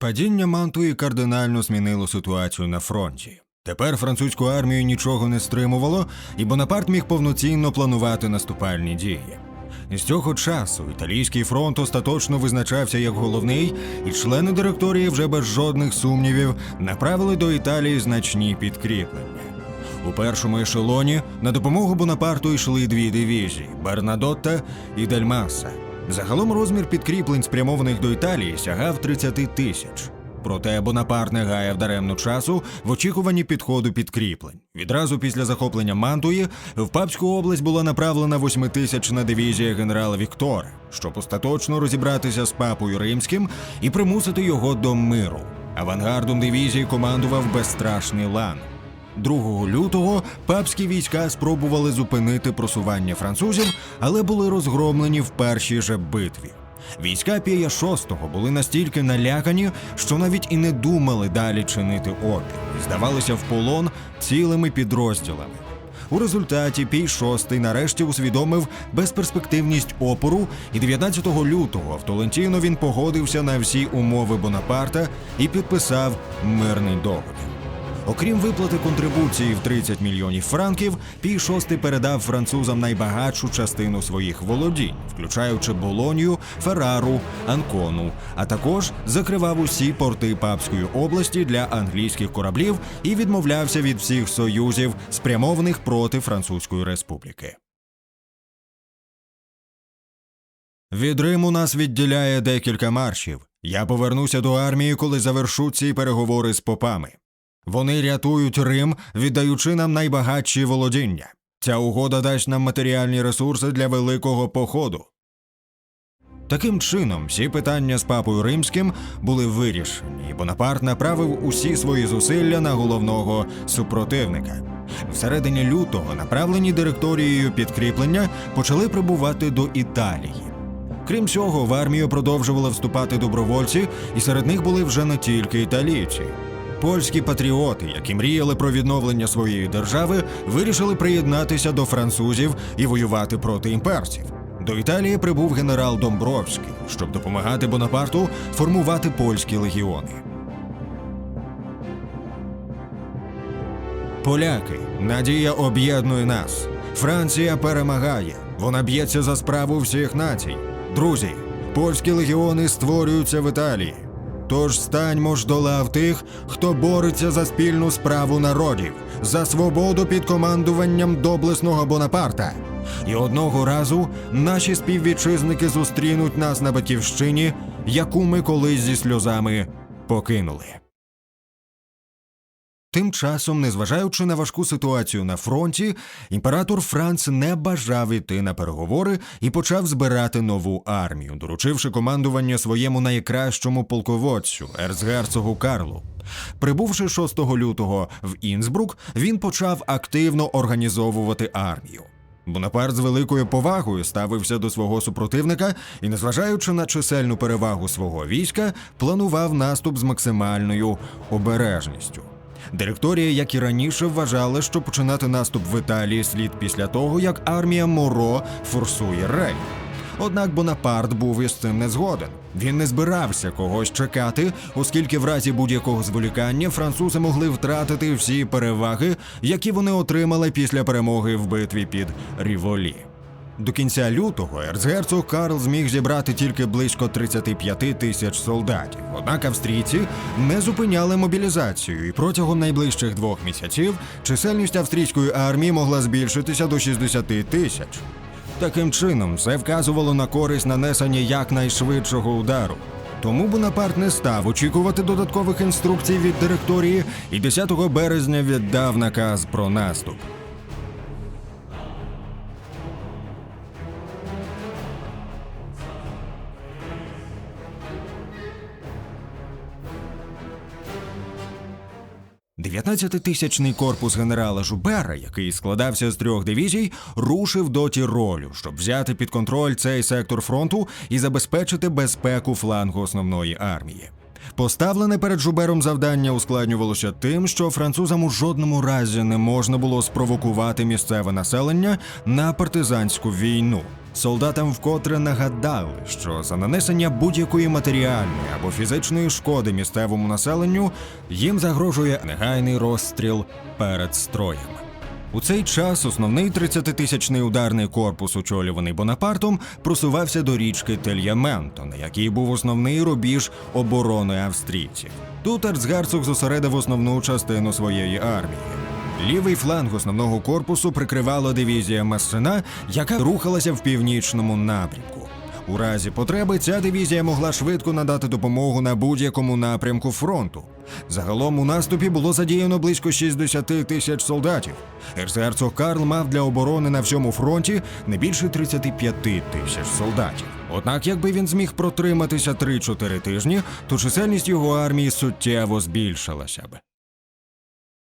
Падіння Мантуї кардинально змінило ситуацію на фронті. Тепер французьку армію нічого не стримувало, і Бонапарт міг повноцінно планувати наступальні дії. З цього часу італійський фронт остаточно визначався як головний, і члени директорії вже без жодних сумнівів направили до Італії значні підкріплення. У першому ешелоні на допомогу Бонапарту йшли дві дивізії Бернадотта і Дельмаса. Загалом розмір підкріплень, спрямованих до Італії, сягав 30 тисяч. Проте Бонапарт не гаяв даремно часу в очікуванні підходу підкріплень. Відразу після захоплення Мантуї в Папську область була направлена восьмитисячна дивізія генерала Віктора, щоб остаточно розібратися з папою римським і примусити його до миру. Авангардом дивізії командував безстрашний Лан. 2 лютого папські війська спробували зупинити просування французів, але були розгромлені в першій же битві. Війська Пія VI були настільки налякані, що навіть і не думали далі чинити опір, і здавалися в полон цілими підрозділами. У результаті Пій VI нарешті усвідомив безперспективність опору, і 19 лютого в Толентіно він погодився на всі умови Бонапарта і підписав мирний договір. Окрім виплати контрибуції в 30 мільйонів франків, Пій VI передав французам найбагатшу частину своїх володінь, включаючи Болонію, Феррару, Анкону, а також закривав усі порти Папської області для англійських кораблів і відмовлявся від всіх союзів, спрямованих проти Французької республіки. Від Риму нас відділяє декілька маршів. Я повернуся до армії, коли завершу ці переговори з попами. Вони рятують Рим, віддаючи нам найбагатші володіння. Ця угода дасть нам матеріальні ресурси для великого походу. Таким чином, всі питання з папою римським були вирішені, і Бонапарт направив усі свої зусилля на головного супротивника. Всередині лютого направлені директорією підкріплення почали прибувати до Італії. Крім цього, в армію продовжували вступати добровольці, і серед них були вже не тільки італійці. Польські патріоти, які мріяли про відновлення своєї держави, вирішили приєднатися до французів і воювати проти імперців. До Італії прибув генерал Домбровський, щоб допомагати Бонапарту формувати польські легіони. Поляки, надія об'єднує нас. Франція перемагає. Вона б'ється за справу всіх націй. Друзі, польські легіони створюються в Італії. Тож станьмо ж до лав тих, хто бореться за спільну справу народів, за свободу під командуванням доблесного Бонапарта. І одного разу наші співвітчизники зустрінуть нас на батьківщині, яку ми колись зі сльозами покинули. Тим часом, незважаючи на важку ситуацію на фронті, імператор Франц не бажав іти на переговори і почав збирати нову армію, доручивши командування своєму найкращому полководцю, ерцгерцогу Карлу. Прибувши 6 лютого в Інсбрук, він почав активно організовувати армію. Бонапарт з великою повагою ставився до свого супротивника і, незважаючи на чисельну перевагу свого війська, планував наступ з максимальною обережністю. Директорія, як і раніше, вважала, що починати наступ в Італії слід після того, як армія Моро форсує Рейн. Однак Бонапарт був із цим не згоден. Він не збирався когось чекати, оскільки в разі будь-якого зволікання французи могли втратити всі переваги, які вони отримали після перемоги в битві під Ріволі. До кінця лютого ерцгерцог Карл зміг зібрати тільки близько 35 тисяч солдатів. Однак австрійці не зупиняли мобілізацію, і протягом найближчих двох місяців чисельність австрійської армії могла збільшитися до 60 тисяч. Таким чином, це вказувало на користь нанесення якнайшвидшого удару. Тому Бонапарт не став очікувати додаткових інструкцій від директорії і 10 березня віддав наказ про наступ. Дев'ятнадцятитисячний корпус генерала Жубера, який складався з трьох дивізій, рушив до Тіролю, щоб взяти під контроль цей сектор фронту і забезпечити безпеку флангу основної армії. Поставлене перед Жубером завдання ускладнювалося тим, що французам у жодному разі не можна було спровокувати місцеве населення на партизанську війну. Солдатам вкотре нагадали, що за нанесення будь-якої матеріальної або фізичної шкоди місцевому населенню їм загрожує негайний розстріл перед строєм. У цей час основний 30-тисячний ударний корпус, очолюваний Бонапартом, просувався до річки Тельяменто, на якій був основний рубіж оборони австрійців. Тут ерцгерцог зосередив основну частину своєї армії. Лівий фланг основного корпусу прикривала дивізія Массена, яка рухалася в північному напрямку. У разі потреби ця дивізія могла швидко надати допомогу на будь-якому напрямку фронту. Загалом у наступі було задіяно близько 60 тисяч солдатів. Ерцгерцог Карл мав для оборони на всьому фронті не більше 35 тисяч солдатів. Однак, якби він зміг протриматися 3-4 тижні, то чисельність його армії суттєво збільшилася б.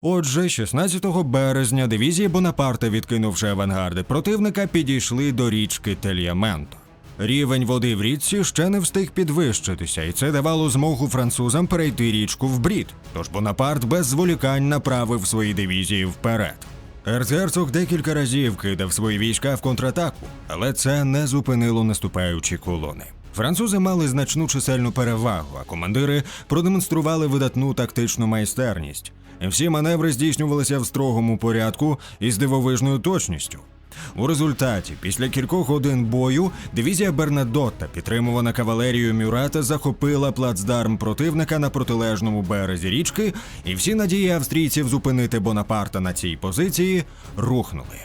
Отже, 16 березня дивізії Бонапарта, відкинувши авангарди противника, підійшли до річки Тельяменто. Рівень води в річці ще не встиг підвищитися, і це давало змогу французам перейти річку в брід. Тож Бонапарт без зволікань направив свої дивізії вперед. Ерцгерцог декілька разів кидав свої війська в контратаку, але це не зупинило наступаючі колони. Французи мали значну чисельну перевагу, а командири продемонстрували видатну тактичну майстерність. Всі маневри здійснювалися в строгому порядку і з дивовижною точністю. У результаті, після кількох годин бою, дивізія Бернадотта, підтримувана кавалерією Мюрата, захопила плацдарм противника на протилежному березі річки, і всі надії австрійців зупинити Бонапарта на цій позиції рухнули.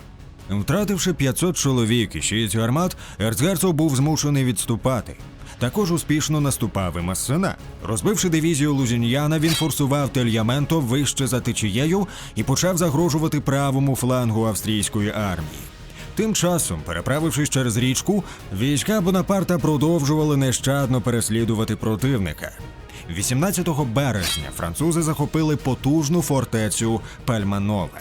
Втративши 500 чоловік і 6 гармат, ерцгерцог був змушений відступати. Також успішно наступав і Массена. Розбивши дивізію Лузіньяна, він форсував Тельяменто вище за течією і почав загрожувати правому флангу австрійської армії. Тим часом, переправившись через річку, війська Бонапарта продовжували нещадно переслідувати противника. 18 березня французи захопили потужну фортецю Пальманове.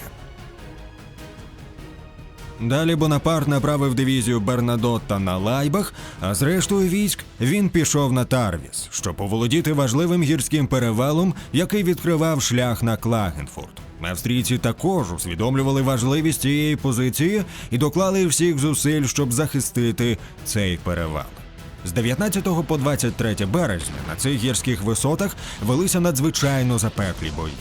Далі Бонапарт направив дивізію Бернадотта на Лайбах, а з рештою військ він пішов на Тарвіс, щоб оволодіти важливим гірським перевалом, який відкривав шлях на Клагенфурт. Австрійці також усвідомлювали важливість цієї позиції і доклали всіх зусиль, щоб захистити цей перевал. З 19 по 23 березня на цих гірських висотах велися надзвичайно запеклі бої.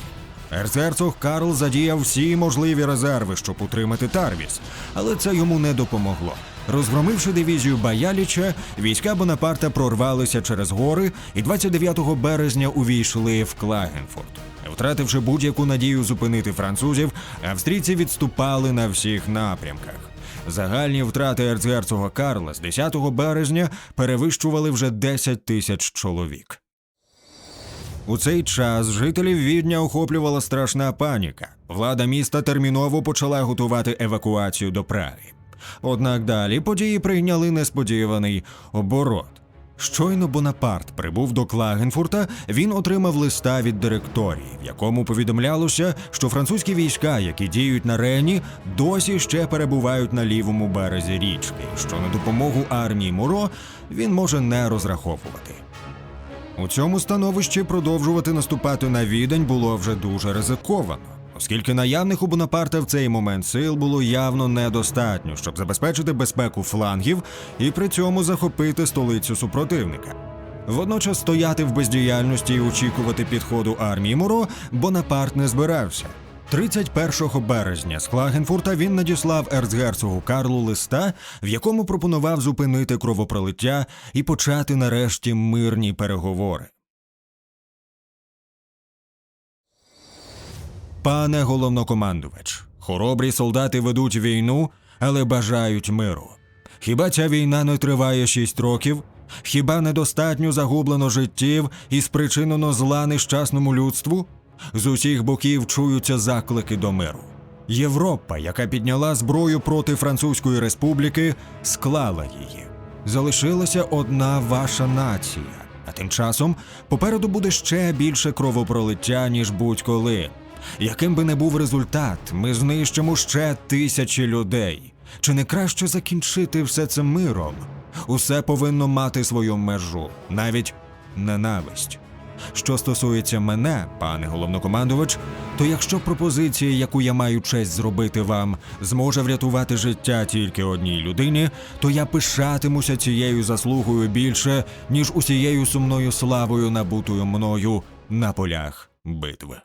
Ерцгерцог Карл задіяв всі можливі резерви, щоб утримати Тарвіс, але це йому не допомогло. Розгромивши дивізію Баяліча, війська Бонапарта прорвалися через гори і 29 березня увійшли в Клагенфурт. Втративши будь-яку надію зупинити французів, австрійці відступали на всіх напрямках. Загальні втрати ерцгерцога Карла з 10 березня перевищували вже 10 тисяч чоловік. У цей час жителів Відня охоплювала страшна паніка. Влада міста терміново почала готувати евакуацію до Праги. Однак далі події прийняли несподіваний оборот. Щойно Бонапарт прибув до Клагенфурта, він отримав листа від директорії, в якому повідомлялося, що французькі війська, які діють на Рені, досі ще перебувають на лівому березі річки, що на допомогу армії Муро він може не розраховувати. У цьому становищі продовжувати наступати на відень було вже дуже ризиковано, оскільки наявних у Бонапарта в цей момент сил було явно недостатньо, щоб забезпечити безпеку флангів і при цьому захопити столицю супротивника. Водночас стояти в бездіяльності і очікувати підходу армії Муро Бонапарт не збирався. 31 березня з Клагенфурта він надіслав ерцгерцогу Карлу листа, в якому пропонував зупинити кровопролиття і почати нарешті мирні переговори. Пане головнокомандувач, хоробрі солдати ведуть війну, але бажають миру. Хіба ця війна не триває шість років? Хіба недостатньо загублено життів і спричинено зла нещасному людству? З усіх боків чуються заклики до миру. Європа, яка підняла зброю проти Французької республіки, склала її. Залишилася одна ваша нація. А тим часом попереду буде ще більше кровопролиття, ніж будь-коли. Яким би не був результат, ми знищимо ще тисячі людей. Чи не краще закінчити все це миром? Усе повинно мати свою межу, навіть ненависть. Що стосується мене, пане головнокомандувач, то якщо пропозиція, яку я маю честь зробити вам, зможе врятувати життя тільки одній людині, то я пишатимуся цією заслугою більше, ніж усією сумною славою, набутою мною на полях битви.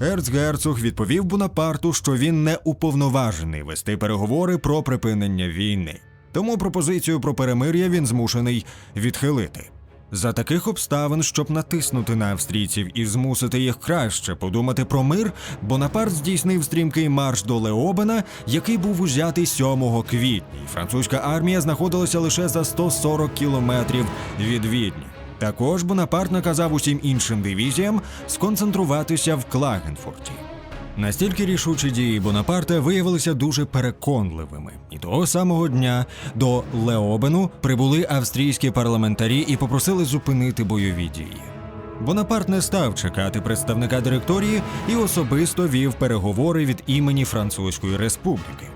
Ерцгерцог відповів Бонапарту, що він не уповноважений вести переговори про припинення війни. Тому пропозицію про перемир'я він змушений відхилити. За таких обставин, щоб натиснути на австрійців і змусити їх краще подумати про мир, Бонапарт здійснив стрімкий марш до Леобена, який був узятий 7 квітня. Французька армія знаходилася лише за 140 кілометрів від Відня. Також Бонапарт наказав усім іншим дивізіям сконцентруватися в Клагенфорті. Настільки рішучі дії Бонапарта виявилися дуже переконливими, і того самого дня до Леобену прибули австрійські парламентарі і попросили зупинити бойові дії. Бонапарт не став чекати представника директорії і особисто вів переговори від імені Французької республіки.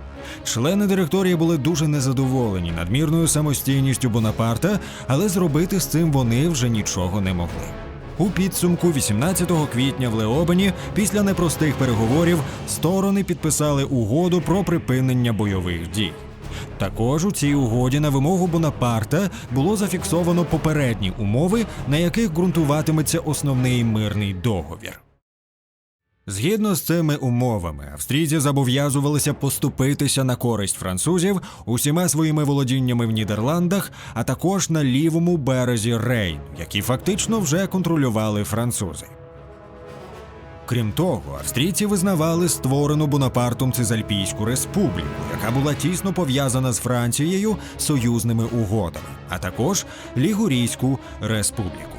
Члени директорії були дуже незадоволені надмірною самостійністю Бонапарта, але зробити з цим вони вже нічого не могли. У підсумку 18 квітня в Леобені після непростих переговорів сторони підписали угоду про припинення бойових дій. Також у цій угоді на вимогу Бонапарта було зафіксовано попередні умови, на яких ґрунтуватиметься основний мирний договір. Згідно з цими умовами, австрійці зобов'язувалися поступитися на користь французів усіма своїми володіннями в Нідерландах, а також на лівому березі Рейну, які фактично вже контролювали французи. Крім того, австрійці визнавали створену Бонапартом Цизальпійську республіку, яка була тісно пов'язана з Францією союзними угодами, а також Лігурійську республіку.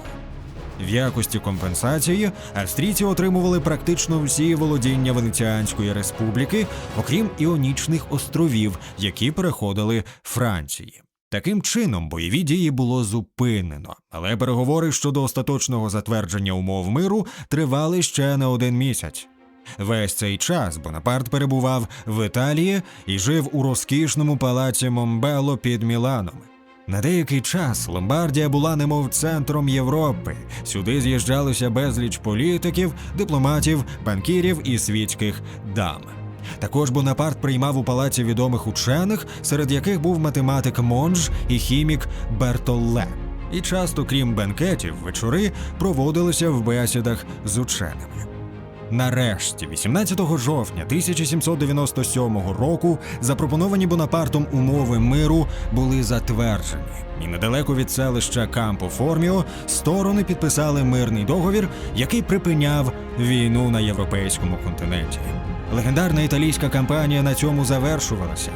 В якості компенсації австрійці отримували практично всі володіння Венеціанської республіки, окрім Іонічних островів, які переходили Франції. Таким чином, бойові дії було зупинено, але переговори щодо остаточного затвердження умов миру тривали ще не один місяць. Весь цей час Бонапарт перебував в Італії і жив у розкішному палаці Момбело під Міланом. На деякий час Ломбардія була немов центром Європи. Сюди з'їжджалося безліч політиків, дипломатів, банкірів і світських дам. Також Бонапарт приймав у палаці відомих учених, серед яких був математик Монж і хімік Бертолле. І часто, крім бенкетів, вечори проводилися в бесідах з ученими. Нарешті, 18 жовтня 1797 року, запропоновані Бонапартом умови миру були затверджені, і недалеко від селища Кампо Форміо сторони підписали мирний договір, який припиняв війну на європейському континенті. Легендарна італійська кампанія на цьому завершувалася.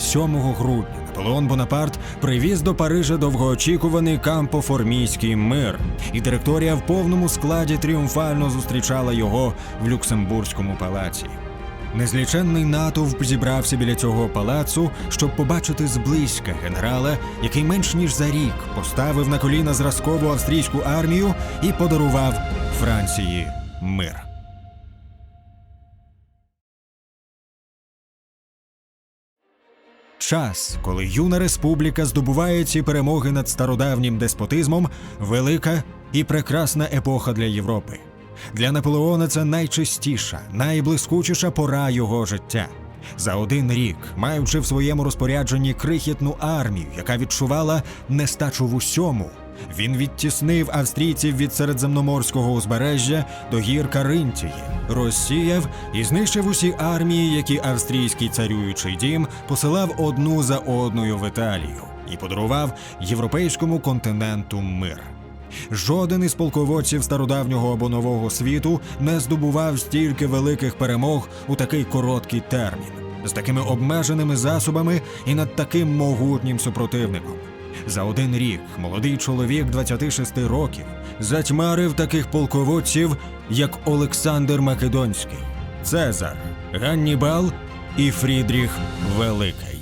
7 грудня Наполеон Бонапарт привіз до Парижа довгоочікуваний кампоформійський мир, і директорія в повному складі тріумфально зустрічала його в Люксембурзькому палаці. Незліченний натовп зібрався біля цього палацу, щоб побачити зблизька генерала, який менш ніж за рік поставив на коліна зразкову австрійську армію і подарував Франції мир. Час, коли юна республіка здобуває ці перемоги над стародавнім деспотизмом, велика і прекрасна епоха для Європи. Для Наполеона це найчистіша, найблискучіша пора його життя. За один рік, маючи в своєму розпорядженні крихітну армію, яка відчувала нестачу в усьому, він відтіснив австрійців від середземноморського узбережжя до гір Каринтії, розсіяв і знищив усі армії, які австрійський царюючий дім посилав одну за одною в Італію, і подарував європейському континенту мир. Жоден із полководців стародавнього або нового світу не здобував стільки великих перемог у такий короткий термін, з такими обмеженими засобами і над таким могутнім супротивником. За один рік молодий чоловік 26 років затьмарив таких полководців, як Олександр Македонський, Цезар, Ганнібал і Фрідріх Великий.